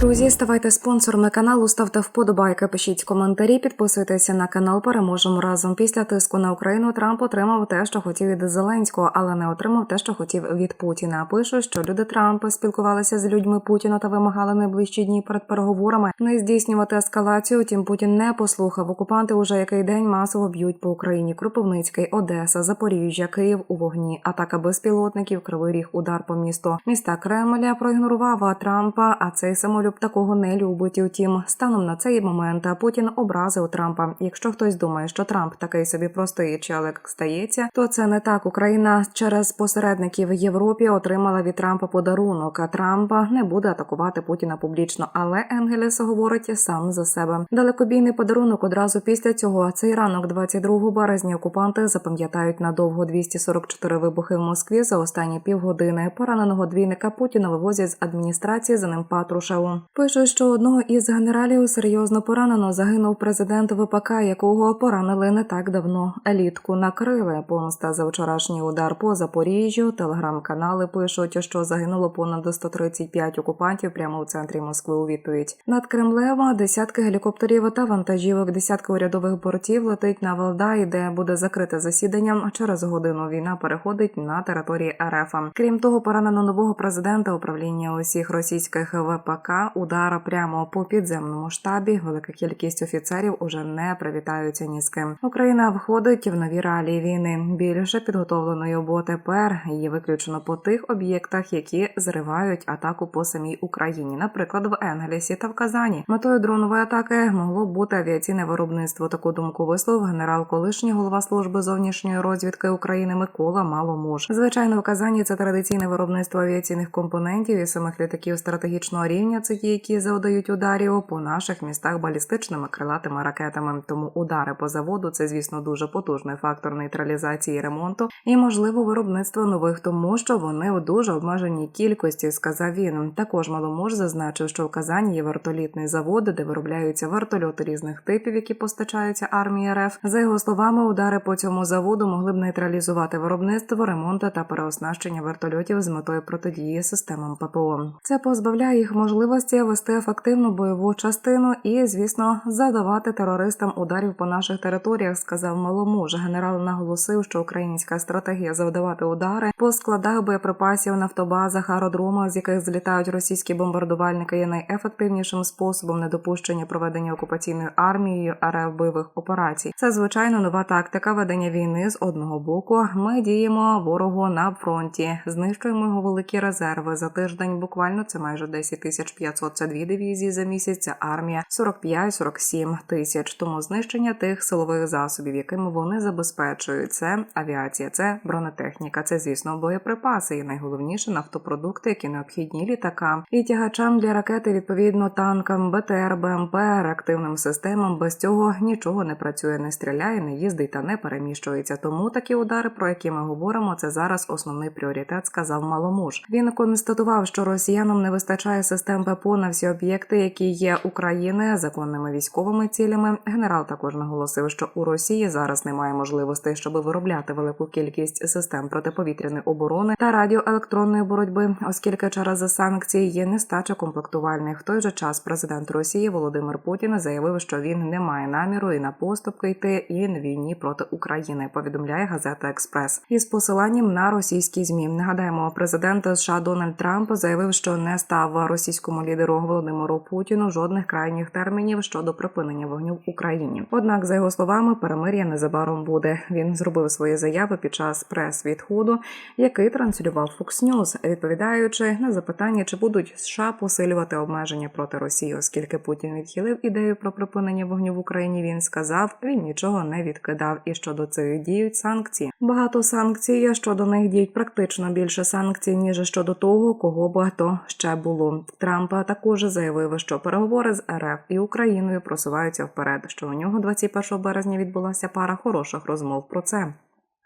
Друзі, ставайте спонсорами каналу, ставте вподобайки, пишіть коментарі, підписуйтеся на канал. Переможемо разом. Після тиску на Україну Трамп отримав те, що хотів від Зеленського, але не отримав те, що хотів від Путіна. Пише, що люди Трампа спілкувалися з людьми Путіна та вимагали найближчі дні перед переговорами не здійснювати ескалацію. Втім, Путін не послухав. Окупанти уже який день масово б'ють по Україні. Кропивницький, Одеса, Запоріжжя, Київ у вогні. Атака безпілотників, кривий ріг, удар по місту. Міста Кремля проігнорував Трампа, а цей самолюб такого не любить. Утім, станом на цей момент Путін образив Трампа. Якщо хтось думає, що Трамп такий собі простий челик стається, то це не так. Україна через посередників Європі отримала від Трампа подарунок. А Трампа не буде атакувати Путіна публічно. Але Енгелес говорить сам за себе. Далекобійний подарунок одразу після цього. Цей ранок, 22 березня, окупанти запам'ятають надовго 244 вибухи в Москві за останні півгодини. Пораненого двійника Путіна вивозять з адміністрації за ним Патрушеву. Пишуть, що одного із генералів серйозно поранено загинув президент ВПК, якого поранили не так давно. Елітку накрили. Помста за вчорашній удар по Запоріжжю. Телеграм-канали пишуть, що загинуло понад 135 окупантів прямо у центрі Москви. У відповідь над Кремлем десятки гелікоптерів та вантажівок, десятки урядових бортів летить на Валдай, де буде закрите засідання. Через годину війна переходить на території РФ. Крім того, поранено нового президента управління усіх російських ВПК. Удара прямо по підземному штабі. Велика кількість офіцерів уже не привітаються ні з ким. Україна входить в нові реалії війни. Більше підготовленої, бо тепер її виключено по тих об'єктах, які зривають атаку по самій Україні, наприклад, в Енгелісі та в Казані. Метою дронової атаки могло бути авіаційне виробництво. Таку думку висловив генерал, колишній голова служби зовнішньої розвідки України Микола Маломуж. Звичайно, в Казані це традиційне виробництво авіаційних компонентів і самих літаків стратегічного рівня. Це ті, які завдають ударів по наших містах балістичними крилатими ракетами. Тому удари по заводу це, звісно, дуже потужний фактор нейтралізації ремонту і можливо виробництво нових, тому що вони у дуже обмеженій кількості, сказав він. Також маломуж зазначив, що в Казані є вертолітний завод, де виробляються вертольоти різних типів, які постачаються армії РФ. За його словами, удари по цьому заводу могли б нейтралізувати виробництво, ремонт та переоснащення вертольотів з метою протидії системам ППО. Це позбавляє їх можливості вести ефективну бойову частину і, звісно, задавати терористам ударів по наших територіях, сказав маломуж. Генерал наголосив, що українська стратегія завдавати удари по складах боєприпасів, нафтобазах, аеродромах, з яких злітають російські бомбардувальники, є найефективнішим способом недопущення проведення окупаційною армією РФ бойових операцій. Це звичайно нова тактика ведення війни з одного боку. Ми діємо ворогу на фронті, знищуємо його великі резерви за тиждень. Буквально це майже 10 тисяч 500 це дві дивізії за місяць. Ця армія 45-47 тисяч. Тому знищення тих силових засобів, якими вони забезпечують, це авіація, це бронетехніка, це звісно боєприпаси, і найголовніше нафтопродукти, які необхідні літакам і тягачам для ракети, відповідно танкам, БТР, БМП, реактивним системам. Без цього нічого не працює, не стріляє, не їздить та не переміщується. Тому такі удари, про які ми говоримо, це зараз основний пріоритет, сказав Маломуж. Він констатував, що росіянам не вистачає систем ППО на всі об'єкти, які є України законними військовими цілями. Генерал також наголосив, що у Росії зараз немає можливостей, щоб виробляти велику кількість систем протиповітряної оборони та радіоелектронної боротьби, оскільки через санкції є нестача комплектувальних. В той же час президент Росії Володимир Путін заявив, що він не має наміру і на поступки йти і на війні проти України. Повідомляє газета Експрес із посиланням на російські змі. Нагадаємо, президент США Дональд Трамп заявив, що не став російському лідеру Володимиру Путіну жодних крайніх термінів щодо припинення вогню в Україні. Однак, за його словами, перемир'я незабаром буде. Він зробив свої заяви під час прес-відходу, який транслював Fox News, відповідаючи на запитання, чи будуть США посилювати обмеження проти Росії, оскільки Путін відхилив ідею про припинення вогню в Україні. Він сказав, він нічого не відкидав. І щодо цих діють санкції. Багато санкцій щодо них діють практично більше санкцій ніж щодо того, кого б то ще було. Трампа також заявив, що переговори з РФ і Україною просуваються вперед. Що у нього 21 березня відбулася пара хороших розмов про це.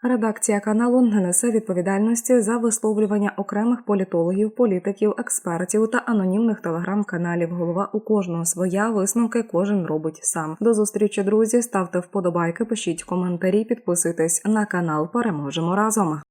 Редакція каналу не несе відповідальності за висловлювання окремих політологів, політиків, експертів та анонімних телеграм-каналів. Голова у кожного своя висновки кожен робить сам. До зустрічі, друзі. Ставте вподобайки, пишіть коментарі, підписуйтесь на канал. Переможемо разом.